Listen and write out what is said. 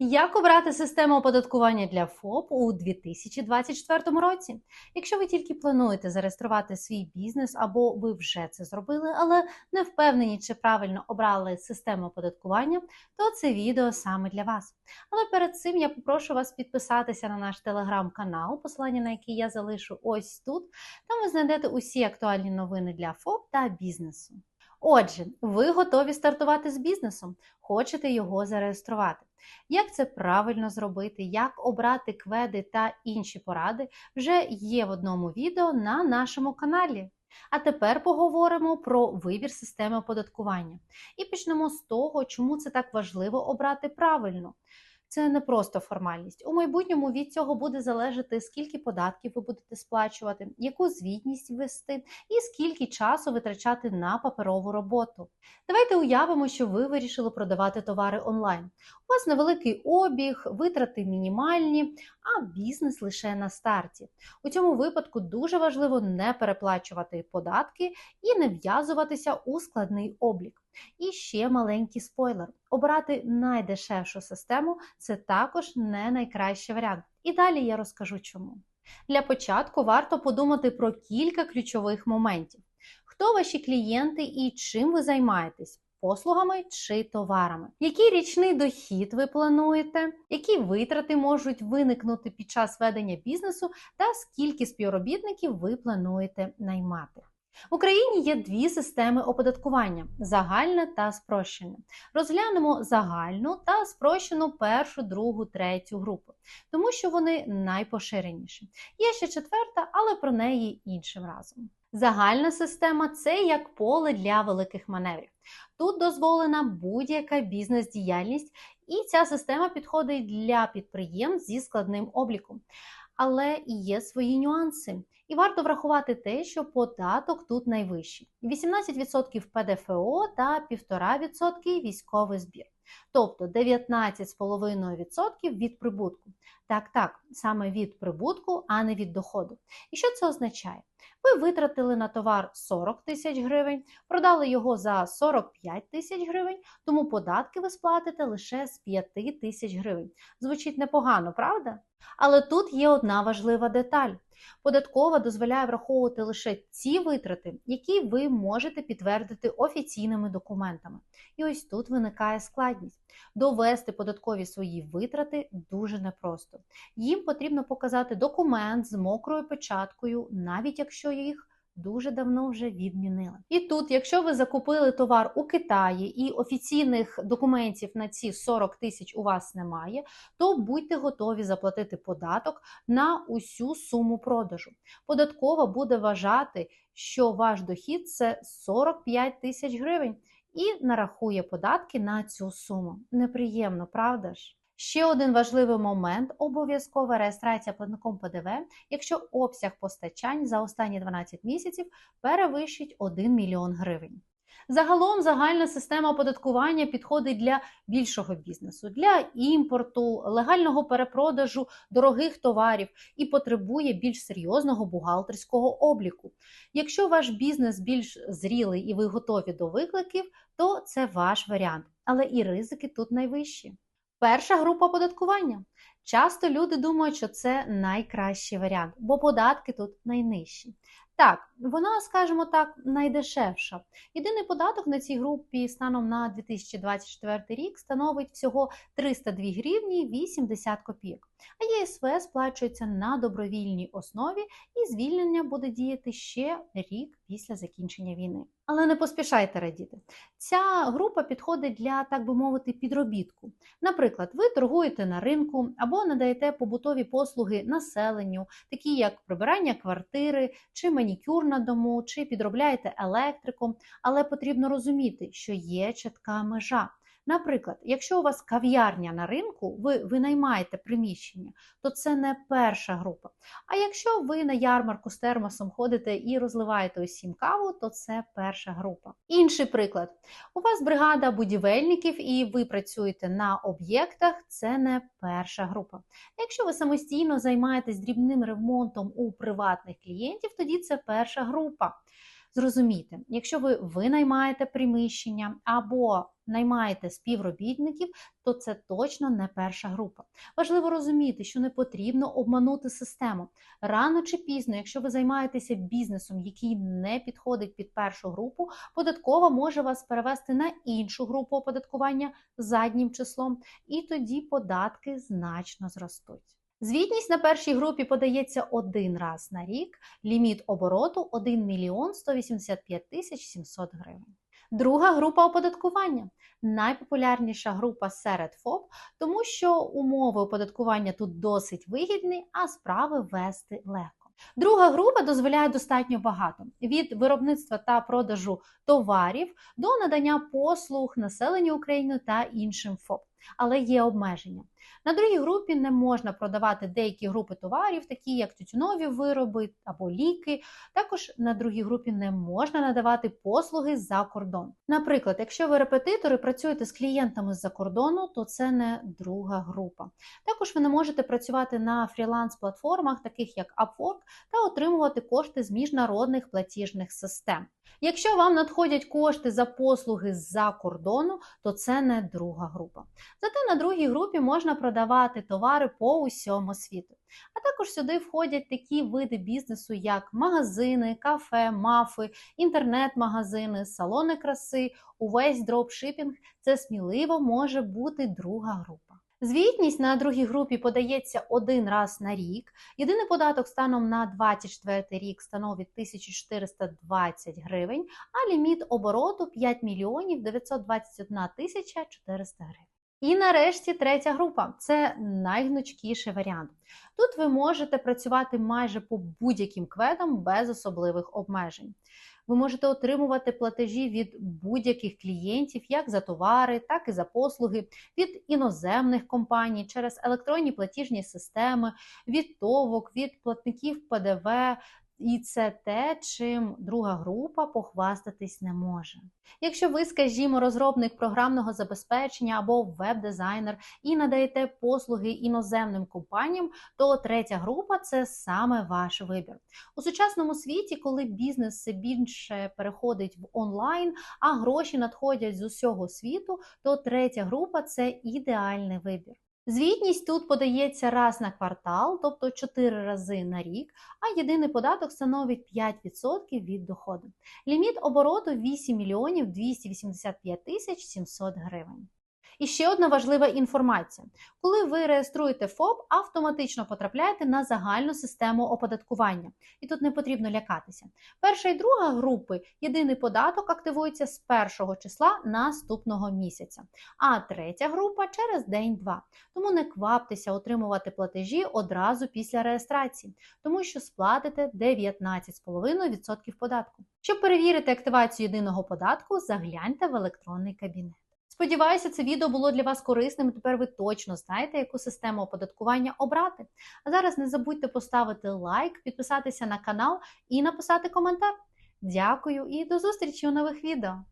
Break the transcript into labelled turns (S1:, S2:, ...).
S1: Як обрати систему оподаткування для ФОП у 2024 році? Якщо ви тільки плануєте зареєструвати свій бізнес або ви вже це зробили, але не впевнені, чи правильно обрали систему оподаткування, то це відео саме для вас. Але перед цим я попрошу вас підписатися на наш телеграм-канал, посилання на який я залишу ось тут. Там ви знайдете усі актуальні новини для ФОП та бізнесу. Отже, ви готові стартувати з бізнесом, хочете його зареєструвати. Як це правильно зробити, як обрати кведи та інші поради вже є в одному відео на нашому каналі. А тепер поговоримо про вибір системи оподаткування. І почнемо з того, чому це так важливо обрати правильно. Це не просто формальність. У майбутньому від цього буде залежати, скільки податків ви будете сплачувати, яку звітність ввести і скільки часу витрачати на паперову роботу. Давайте уявимо, що ви вирішили продавати товари онлайн. У вас невеликий обіг, витрати мінімальні, а бізнес лише на старті. У цьому випадку дуже важливо не переплачувати податки і не в'язуватися у складний облік. І ще маленький спойлер: обрати найдешевшу систему це також не найкращий варіант. І далі я розкажу чому. Для початку варто подумати про кілька ключових моментів: хто ваші клієнти і чим ви займаєтесь. Послугами чи товарами, який річний дохід ви плануєте, які витрати можуть виникнути під час ведення бізнесу, та скільки співробітників ви плануєте наймати. В Україні є дві системи оподаткування загальна та спрощена. Розглянемо загальну та спрощену першу, другу, третю групу, тому що вони найпоширеніші. Є ще четверта, але про неї іншим разом. Загальна система це як поле для великих маневрів. Тут дозволена будь-яка бізнес-діяльність, і ця система підходить для підприємств зі складним обліком. Але є свої нюанси. І варто врахувати те, що податок тут найвищий: 18% ПДФО та 1,5% військовий збір, тобто 19,5% від прибутку. Так, так, саме від прибутку, а не від доходу. І що це означає? Ви витратили на товар 40 тисяч гривень, продали його за 45 тисяч гривень, тому податки ви сплатите лише з 5 тисяч гривень. Звучить непогано, правда? Але тут є одна важлива деталь. Податкова дозволяє враховувати лише ті витрати, які ви можете підтвердити офіційними документами. І ось тут виникає складність. Довести податкові свої витрати дуже непросто. Їм потрібно показати документ з мокрою печаткою, навіть якщо їх дуже давно вже відмінили. І тут, якщо ви закупили товар у Китаї і офіційних документів на ці 40 тисяч у вас немає, то будьте готові заплатити податок на усю суму продажу. Податкова буде вважати, що ваш дохід це 45 тисяч гривень. І нарахує податки на цю суму. Неприємно, правда ж? Ще один важливий момент обов'язкова реєстрація платником ПДВ, якщо обсяг постачань за останні 12 місяців перевищить 1 мільйон гривень. Загалом загальна система оподаткування підходить для більшого бізнесу, для імпорту, легального перепродажу дорогих товарів і потребує більш серйозного бухгалтерського обліку. Якщо ваш бізнес більш зрілий і ви готові до викликів, то це ваш варіант, але і ризики тут найвищі. Перша група оподаткування. Часто люди думають, що це найкращий варіант, бо податки тут найнижчі. Так, вона, скажімо так, найдешевша. Єдиний податок на цій групі станом на 2024 рік становить всього 302 гривні 80 копійок. А ЄСВ сплачується на добровільній основі, і звільнення буде діяти ще рік після закінчення війни. Але не поспішайте радіти. Ця група підходить для, так би мовити, підробітку. Наприклад, ви торгуєте на ринку або надаєте побутові послуги населенню, такі як прибирання квартири, чи манікюр на дому, чи підробляєте електриком, але потрібно розуміти, що є чітка межа. Наприклад, якщо у вас кав'ярня на ринку, ви винаймаєте приміщення, то це не перша група. А якщо ви на ярмарку з термосом ходите і розливаєте усім каву, то це перша група. Інший приклад: у вас бригада будівельників і ви працюєте на об'єктах, це не перша група. Якщо ви самостійно займаєтесь дрібним ремонтом у приватних клієнтів, тоді це перша група. Зрозумійте, якщо ви винаймаєте приміщення або наймаєте співробітників, то це точно не перша група. Важливо розуміти, що не потрібно обманути систему. Рано чи пізно, якщо ви займаєтеся бізнесом, який не підходить під першу групу, податкова може вас перевести на іншу групу оподаткування заднім числом, і тоді податки значно зростуть. Звітність на першій групі подається один раз на рік, ліміт обороту 1 мільйон 185 тисяч 700 гривень. Друга група оподаткування найпопулярніша група серед ФОП, тому що умови оподаткування тут досить вигідні, а справи вести легко. Друга група дозволяє достатньо багато від виробництва та продажу товарів до надання послуг населенню України та іншим ФОП. Але є обмеження. На другій групі не можна продавати деякі групи товарів, такі як тютюнові вироби або ліки. Також на другій групі не можна надавати послуги за кордон. Наприклад, якщо ви репетитори працюєте з клієнтами з-за кордону, то це не друга група. Також ви не можете працювати на фріланс-платформах, таких як Upwork, та отримувати кошти з міжнародних платіжних систем. Якщо вам надходять кошти за послуги з-за кордону, то це не друга група. Зате на другій групі можна продавати товари по усьому світу. А також сюди входять такі види бізнесу, як магазини, кафе, мафи, інтернет-магазини, салони краси, увесь дропшипінг. Це сміливо може бути друга група. Звітність на другій групі подається один раз на рік. Єдиний податок станом на 24 рік становить 1420 гривень, а ліміт обороту 5 мільйонів 921 тисяча 400 гривень. І нарешті третя група це найгнучкіший варіант. Тут ви можете працювати майже по будь-яким кведам без особливих обмежень. Ви можете отримувати платежі від будь-яких клієнтів, як за товари, так і за послуги, від іноземних компаній через електронні платіжні системи, від ТОВок, від платників ПДВ. І це те, чим друга група похвастатись не може. Якщо ви, скажімо, розробник програмного забезпечення або веб-дизайнер і надаєте послуги іноземним компаніям, то третя група це саме ваш вибір. У сучасному світі, коли бізнес все більше переходить в онлайн, а гроші надходять з усього світу, то третя група це ідеальний вибір. Звітність тут подається раз на квартал, тобто 4 рази на рік, а єдиний податок становить 5% від доходу. Ліміт обороту 8 мільйонів 285 тисяч 700 гривень. І ще одна важлива інформація: коли ви реєструєте ФОП, автоматично потрапляєте на загальну систему оподаткування, і тут не потрібно лякатися. Перша і друга групи єдиний податок активується з першого числа наступного місяця, а третя група через день-два. Тому не кваптеся отримувати платежі одразу після реєстрації, тому що сплатите 19,5% податку. Щоб перевірити активацію єдиного податку, загляньте в електронний кабінет. Сподіваюся, це відео було для вас корисним. Тепер ви точно знаєте, яку систему оподаткування обрати. А зараз не забудьте поставити лайк, підписатися на канал і написати коментар. Дякую і до зустрічі у нових відео!